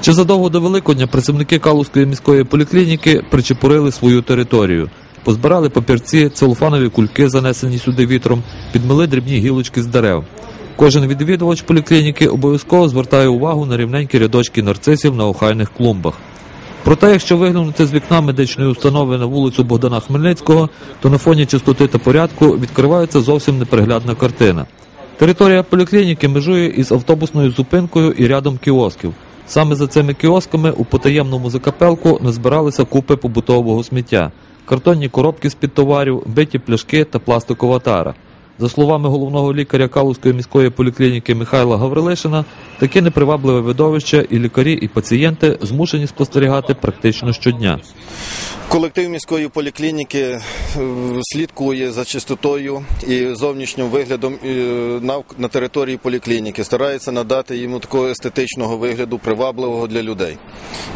Ще задовго до Великодня працівники Калузької міської поліклініки причепурили свою територію. Позбирали папірці, целофанові кульки, занесені сюди вітром, підмили дрібні гілочки з дерев. Кожен відвідувач поліклініки обов'язково звертає увагу на рівненькі рядочки нарцисів на охайних клумбах. Проте, якщо виглянути з вікна медичної установи на вулицю Богдана Хмельницького, то на фоні чистоти та порядку відкривається зовсім неприглядна картина. Територія поліклініки межує із автобусною зупинкою і рядом кіосків. Саме за цими кіосками у потаємному закапелку назбиралися купи побутового сміття, картонні коробки з-під товарів, биті пляшки та пластикова тара. За словами головного лікаря Калузької міської поліклініки Михайла Гаврилишина, таке непривабливе видовище і лікарі, і пацієнти змушені спостерігати практично щодня. Колектив міської поліклініки е, слідкує за чистотою і зовнішнім виглядом е, на, території поліклініки, старається надати йому такого естетичного вигляду, привабливого для людей,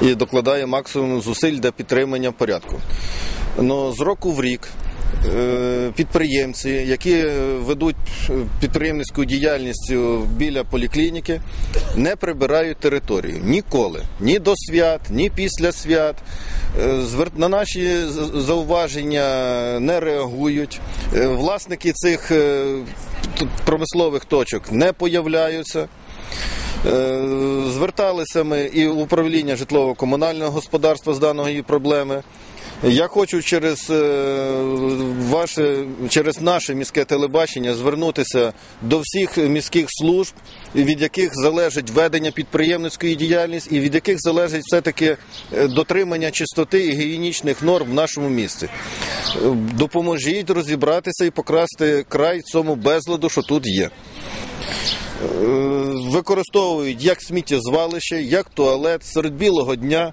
і докладає максимум зусиль для підтримання порядку. Но з року в рік підприємці, які е, ведуть е, підприємницьку діяльність е, біля поліклініки, не прибирають територію ніколи, ні до свят, ні після свят. Е, На наші зауваження не реагують. Е, Власники цих е, промислових точок не появляються. Е, Зверталися ми і в управління житлово-комунального господарства з даної проблеми. Я хочу через е, ваше, через наше міське телебачення звернутися до всіх міських служб, від яких залежить ведення підприємницької діяльності і від яких залежить все-таки е, дотримання чистоти і гігієнічних норм в нашому місті. Допоможіть розібратися і покрасти край цьому безладу, що тут є. Е, використовують як сміттєзвалище, як туалет серед білого дня.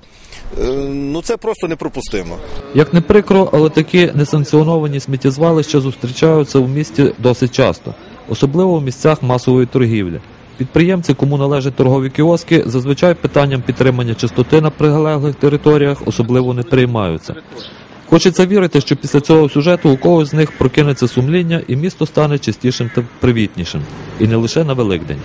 Е, Ну це просто неприпустимо. Як не прикро, але такі несанкціоновані сміттєзвалища зустрічаються в місті досить часто, особливо в місцях масової торгівлі. Підприємці, кому належать торгові кіоски, зазвичай питанням підтримання чистоти на прилеглих територіях особливо не приймаються. Хочеться вірити, що після цього сюжету у когось з них прокинеться сумління і місто стане чистішим та привітнішим. І не лише на Великдень.